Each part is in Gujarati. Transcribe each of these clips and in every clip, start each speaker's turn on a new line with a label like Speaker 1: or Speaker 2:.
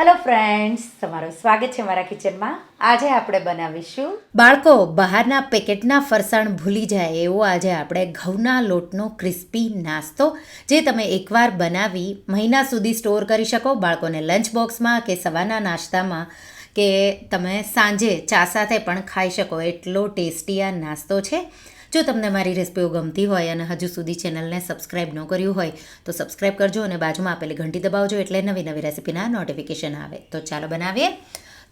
Speaker 1: હેલો ફ્રેન્ડ્સ તમારું સ્વાગત છે મારા કિચનમાં. આજે આપણે બનાવીશું બાળકો, બહારના પેકેટના ફરસાણ ભૂલી જાય એવો આજે આપણે ઘઉંના લોટનો ક્રિસ્પી નાસ્તો જે તમે એકવાર બનાવી મહિના સુધી સ્ટોર કરી શકો. બાળકોને લંચ બોક્સમાં કે સવારના નાસ્તામાં કે તમે સાંજે ચા સાથે પણ ખાઈ શકો. એટલો ટેસ્ટી આ નાસ્તો છે. જો તમને મારી રેસિપીઓ ગમતી હોય અને હજુ સુધી ચેનલને સબસ્ક્રાઈબ ન કર્યું હોય, તો સબસ્ક્રાઈબ કરજો અને બાજુમાં આપેલી ઘંટી દબાવજો એટલે નવી નવી રેસિપીના નોટિફિકેશન આવે. તો ચાલો બનાવીએ.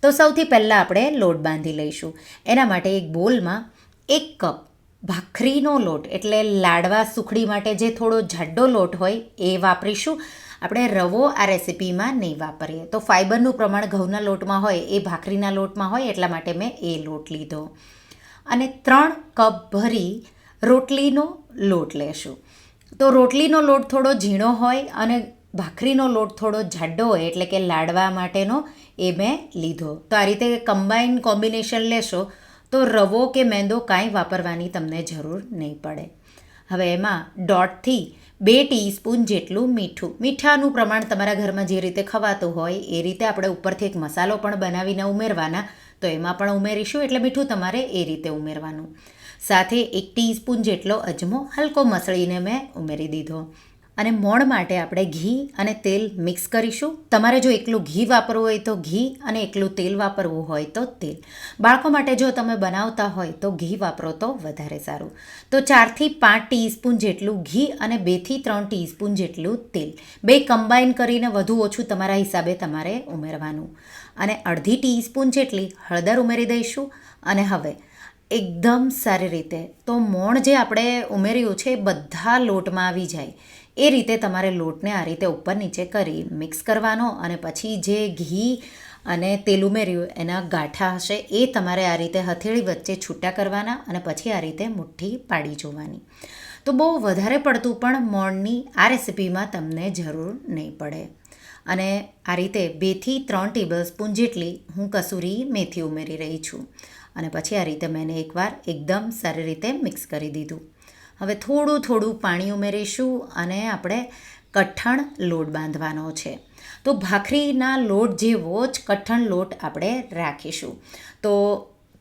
Speaker 1: તો સૌથી પહેલાં આપણે લોટ બાંધી લઈશું. એના માટે એક બોલમાં એક કપ ભાખરીનો લોટ એટલે લાડવા સુખડી માટે જે થોડો જાડો લોટ હોય એ વાપરીશું. આપણે રવો આ રેસીપીમાં નહીં વાપરીએ. તો ફાઇબરનું પ્રમાણ ઘઉંના લોટમાં હોય એ ભાખરીના લોટમાં હોય એટલા માટે મેં એ લોટ લીધો. અને ત્રણ કપ ભરી રોટલીનો લોટ લેશું. તો રોટલીનો લોટ થોડો ઝીણો હોય અને ભાખરીનો લોટ થોડો જાડો હોય, એટલે કે લાડવા માટેનો એ મેં લીધો. તો આ રીતે કમ્બાઈન કોમ્બિનેશન લેશો, તો રવો કે મેંદો કાંઈ વાપરવાની તમને જરૂર નહીં પડે. હવે એમાં દોઢથી બે ટીસ્પૂન જેટલું મીઠું. મીઠાનું પ્રમાણ તમારા ઘરમાં જે રીતે ખવાતું હોય, એ રીતે આપણે ઉપરથી એક મસાલો પણ બનાવીને ઉમેરવાના. તો એમાં પણ ઉમેરીશું એટલે મીઠું તમારે એ રીતે ઉમેરવાનું. સાથે એક ટીસ્પૂન જેટલો અજમો હલકો મસળીને મેં ઉમેરી દીધો. અને મોણ માટે આપણે ઘી અને તેલ મિક્સ કરીશું. તમારે જો એકલું ઘી વાપરવું હોય તો ઘી અને એકલું તેલ વાપરવું હોય તો તેલ. બાળકો માટે જો તમે બનાવતા હોય તો ઘી વાપરો તો વધારે સારું. તો ચારથી પાંચ ટીસ્પૂન જેટલું ઘી અને બેથી ત્રણ ટીસ્પૂન જેટલું તેલ. બે કમ્બાઈન કરીને વધુ ઓછું તમારા હિસાબે તમારે ઉમેરવાનું. અને અડધી ટીસ્પૂન જેટલી હળદર ઉમેરી દઈશું. અને હવે એકદમ સારી રીતે તો મોણ જે આપણે ઉમેર્યું છે એ બધા લોટમાં આવી જાય. એ રીતે તમારે લોટને આ રીતે ઉપર નીચે કરી મિક્સ કરવાનો અને પછી જે ઘી અને તેલ ઉમેર્યું એના ગાંઠા હશે એ તમારે આ રીતે હથેળી વચ્ચે છૂટા કરવાના અને પછી આ રીતે મુઠ્ઠી પાડી જોવાની. તો બહુ વધારે પડતું પણ મોણની આ રેસિપીમાં તમને જરૂર નહીં પડે. અને આ રીતે બેથી ત્રણ ટેબલ સ્પૂન જેટલી હું કસૂરી મેથી ઉમેરી રહી છું. અને પછી આ રીતે મેં એકવાર એકદમ સારી રીતે મિક્સ કરી દીધું. હવે થોડું થોડું પાણી ઉમેરીશું અને આપણે કઠણ લોટ બાંધવાનો છે. તો ભાખરીના લોટ જેવો જ કઠણ લોટ આપણે રાખીશું. તો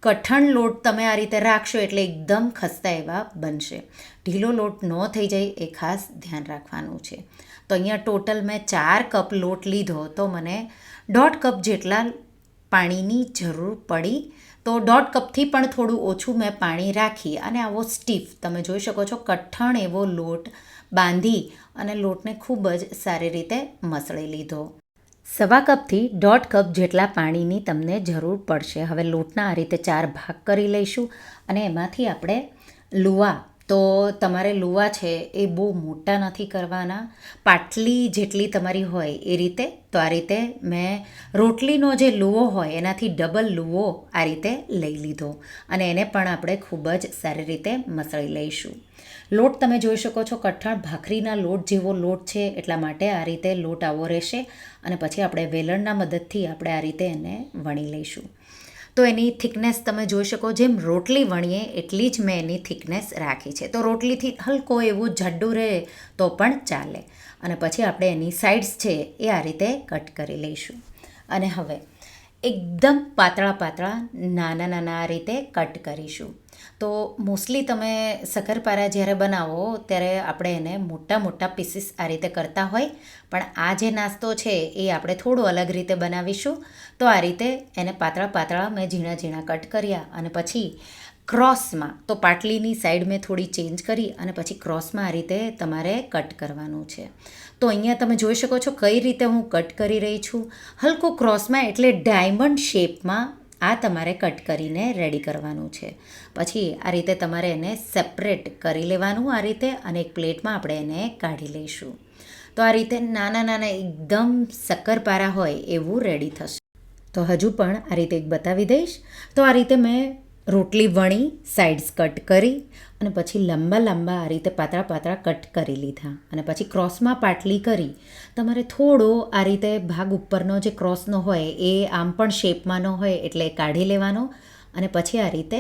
Speaker 1: કઠણ લોટ તમે આ રીતે રાખશો એટલે એકદમ ખસ્તા એવા બનશે. ઢીલો લોટ ન થઈ જાય એ ખાસ ધ્યાન રાખવાનું છે. તો અહીંયા ટોટલ મેં ચાર કપ લોટ લીધો તો મને દોઢ કપ જેટલા પાણીની જરૂર પડી તો દોઢ કપથી પણ થોડું ઓછું મેં પાણી રાખી અને આવો સ્ટીફ, તમે જોઈ શકો છો કઠણ એવો લોટ બાંધી અને લોટને ખૂબ જ સારી રીતે મસળી લીધો. સવા કપથી દોઢ કપ જેટલા પાણીની તમને જરૂર પડશે. હવે લોટના આ રીતે ચાર ભાગ કરી લઈશું અને એમાંથી આપણે લુવા તો તમારે લુવા છે એ બહુ મોટા નથી કરવાના. પાટલી જેટલી તમારી હોય એ રીતે. તો આ રીતે મેં રોટલીનો જે લુવો હોય એનાથી ડબલ લુવો આ રીતે લઈ લીધો. અને એને પણ આપણે ખૂબ જ સારી રીતે મસળી લઈશું. લોટ તમે જોઈ શકો છો કઠણ ભાખરીના લોટ જેવો લોટ છે એટલા માટે આ રીતે લોટ આવો રહેશે. અને પછી આપણે વેલણના મદદથી આપણે આ રીતે એને વણી લઈશું. તો એની થિકનેસ તમે જોઈ શકો, જેમ રોટલી વણીએ એટલી જ મેં એની થિકનેસ રાખી છે. તો રોટલીથી હલકો એવું જાડું રહે તો પણ ચાલે. અને પછી આપણે એની સાઇડ્સ છે એ આ રીતે કટ કરી લઈશું. અને હવે એકદમ પાતળા પાતળા નાના નાના આ રીતે કટ કરીશું. તો મોસ્ટલી તમે શક્કરપારા જ્યારે બનાવો, ત્યારે આપણે એને મોટા મોટા પીસીસ આ રીતે કરતા હોય. પણ આ જે નાસ્તો છે, એ આપણે થોડું અલગ રીતે બનાવીશું. તો આ રીતે એને પાતળા પાતળા મેં ઝીણા ઝીણા કટ કર્યા અને પછી ક્રોસમાં તો પાટલીની સાઈડ મેં થોડી ચેન્જ કરી અને પછી ક્રોસમાં આ રીતે તમારે કટ કરવાનું છે. તો અહીંયા તમે જોઈ શકો છો કઈ રીતે હું કટ કરી રહી છું. હલકો ક્રોસમાં એટલે ડાયમંડ શેપમાં આ તમારે કટ કરીને રેડી કરવાનું છે. પછી આ રીતે તમારે એને સેપરેટ કરી લેવાનું આ રીતે અને એક પ્લેટમાં આપણે એને કાઢી લઈશું. તો આ રીતે નાના નાના એકદમ શક્કરપારા હોય એવું રેડી થશે. તો હજુ પણ આ રીતે એક બતાવી દઈશ. તો આ રીતે મેં રોટલી વણી સાઇડ્સ કટ કરી અને પછી લાંબા લાંબા આ રીતે પાતળા પાતળા કટ કરી લીધા. અને પછી ક્રોસમાં પાટલી કરી. તમારે થોડો આ રીતે ભાગ ઉપરનો જે ક્રોસનો હોય એ આમ પણ શેપમાં ન હોય એટલે કાઢી લેવાનો. અને પછી આ રીતે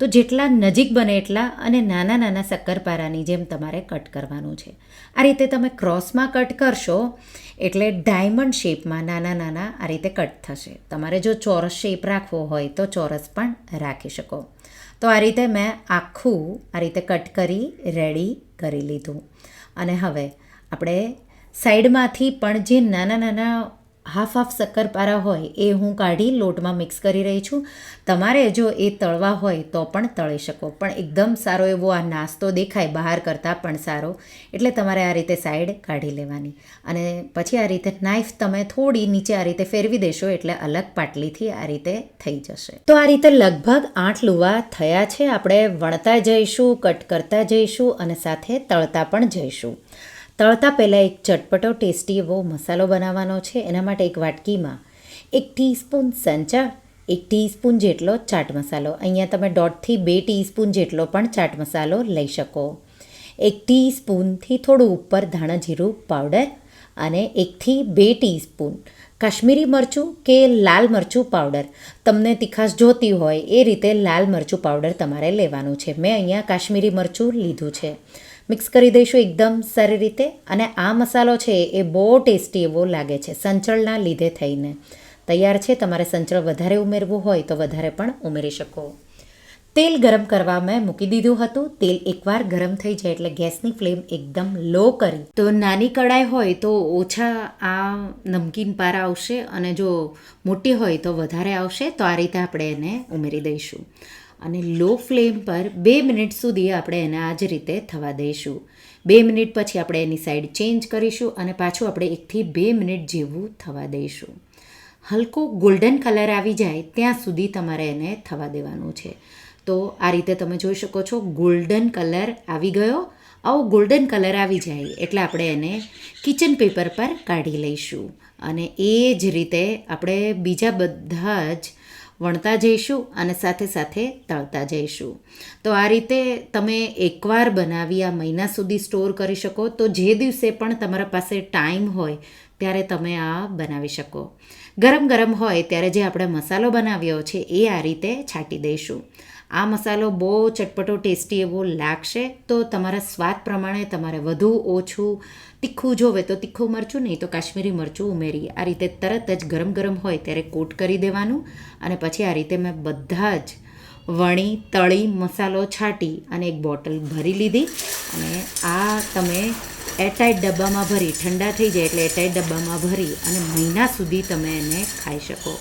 Speaker 1: તો જેટલા નજીક બને એટલા અને નાના નાના શક્કરપારાની જેમ તમારે કટ કરવાનું છે. આ રીતે તમે ક્રોસમાં કટ કરશો એટલે ડાયમંડ શેપમાં નાના નાના આ રીતે કટ થશે. તમારે જો ચોરસ શેપ રાખવો હોય તો ચોરસ પણ રાખી શકો. તો આ રીતે મેં આખું આ રીતે કટ કરી, રેડી કરી લીધું. અને હવે આપણે સાઈડમાંથી પણ જે નાના નાના હાફ હાફ શક્કરપારા હોય એ હું કાઢી લોટમાં મિક્સ કરી રહી છું. તમારે જો એ તળવા હોય તો પણ તળી શકો. પણ એકદમ સારો એવો આ નાસ્તો દેખાય બહાર કરતાં પણ સારો. એટલે તમારે આ રીતે સાઈડ કાઢી લેવાની. અને પછી આ રીતે નાઈફ તમે થોડી નીચે આ રીતે ફેરવી દેશો એટલે અલગ પાટલીથી આ રીતે થઈ જશે. તો આ રીતે લગભગ આઠ લુવા થયા છે. આપણે વણતા જઈશું, કટ કરતા જઈશું અને સાથે તળતા પણ જઈશું. તળતા પહેલાં એક ચટપટો ટેસ્ટી એવો મસાલો બનાવવાનો છે. એના માટે એક વાટકીમાં એક ટીસ્પૂન સંચા, એક ટીસ્પૂન જેટલો ચાટ મસાલો. અહીંયા તમે દોઢથી બે ટીસ્પૂન જેટલો પણ ચાટ મસાલો લઈ શકો. એક ટીસ્પૂનથી થોડું ઉપર ધાણા જીરું પાવડર અને એકથી બે ટીસ્પૂન કાશ્મીરી મરચું કે લાલ મરચું પાવડર તમને તીખાશ જોતી હોય એ રીતે લાલ મરચું પાવડર તમારે લેવાનું છે. મેં અહીંયા કાશ્મીરી મરચું લીધું છે. મિક્સ કરી દઈશું એકદમ સારી રીતે. અને આ મસાલો છે એ બહુ ટેસ્ટી એવો લાગે છે સંચળના લીધે થઈને. તૈયાર છે, તમારે સંચળ વધારે ઉમેરવું હોય તો વધારે પણ ઉમેરી શકો. તેલ ગરમ કરવા મેં મૂકી દીધું હતું. તેલ એકવાર ગરમ થઈ જાય એટલે ગેસની ફ્લેમ એકદમ લો કરી. તો નાની કડાઈ હોય તો ઓછા આ નમકીન પારા આવશે અને જો મોટી હોય તો વધારે આવશે. તો આ રીતે આપણે એને ઉમેરી દઈશું. અને લો ફ્લેમ પર બે મિનિટ સુધી આપણે એને આ જ રીતે થવા દઈશું. બે મિનિટ પછી આપણે એની સાઈડ ચેન્જ કરીશું અને પાછું આપણે એકથી બે મિનિટ જેવું થવા દઈશું. હલકો ગોલ્ડન કલર આવી જાય ત્યાં સુધી તમારે એને થવા દેવાનું છે. તો આ રીતે તમે જોઈ શકો છો ગોલ્ડન કલર આવી ગયો. આવો ગોલ્ડન કલર આવી જાય એટલે આપણે એને કિચન પેપર પર કાઢી લઈશું. અને એ જ રીતે આપણે બીજા બધા જ વણતા જઈશું અને સાથે સાથે તળતા જઈશું. તો આ રીતે તમે એકવાર બનાવી આ મહિના સુધી સ્ટોર કરી શકો. તો જે દિવસે પણ તમારા પાસે ટાઈમ હોય, ત્યારે તમે આ બનાવી શકો. ગરમ ગરમ હોય, ત્યારે જે આપણે મસાલો બનાવ્યો છે, એ આ રીતે છાંટી દઈશું. આ મસાલો બહુ ચટપટો ટેસ્ટી એવો લાગશે. તો તમારા સ્વાદ પ્રમાણે તમારે વધુ ઓછું તીખું જોવે તો તીખું મરચું, નહીં તો કાશ્મીરી મરચું ઉમેરી. આ રીતે તરત જ ગરમ ગરમ હોય ત્યારે કોટ કરી દેવાનું અને પછી આ રીતે મેં બધા જ વણી, તળી મસાલો છાંટી અને એક બોટલ ભરી લીધી. અને આ તમે એરટાઈટ ડબ્બામાં ભરી, ઠંડા થઈ જાય એટલે એરટાઈટ ડબ્બામાં ભરી અને મહિના સુધી તમે એને ખાઈ શકો.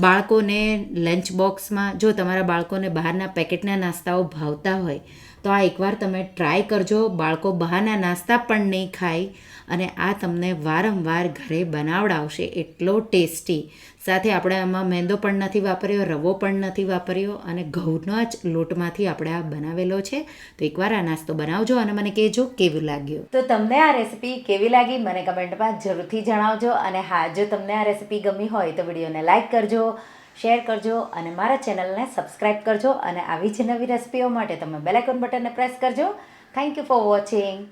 Speaker 1: બાળકોને લંચ બોક્સમાં જો તમારા બાળકોને બહારના પેકેટના નાસ્તાઓ ભાવતા હોય તો આ એકવાર તમે ટ્રાય કરજો. બાળકો બહારના નાસ્તા પણ નહીં ખાય અને આ તમને વારંવાર ઘરે બનાવડાવશે. એટલો ટેસ્ટી. સાથે આપણે આમાં મેંદો પણ નથી વાપર્યો, રવો પણ નથી વાપર્યો અને ઘઉંનો જ લોટમાંથી આપણે આ બનાવેલો છે. તો એકવાર આ નાસ્તો બનાવજો અને મને કહેજો કેવું લાગ્યું. તો તમને આ રેસીપી કેવી લાગી મને કમેન્ટમાં જરૂરથી જણાવજો અને હા, જો તમને આ રેસીપી ગમી હોય તો વિડીયોને લાઇક કરજો. શેર કરજો અને મારા ચેનલને સબસ્ક્રાઈબ કરજો અને આવી જ નવી રેસીપીઓ માટે તમે બેલાઇકોન બટનને પ્રેસ કરજો. Thank you for watching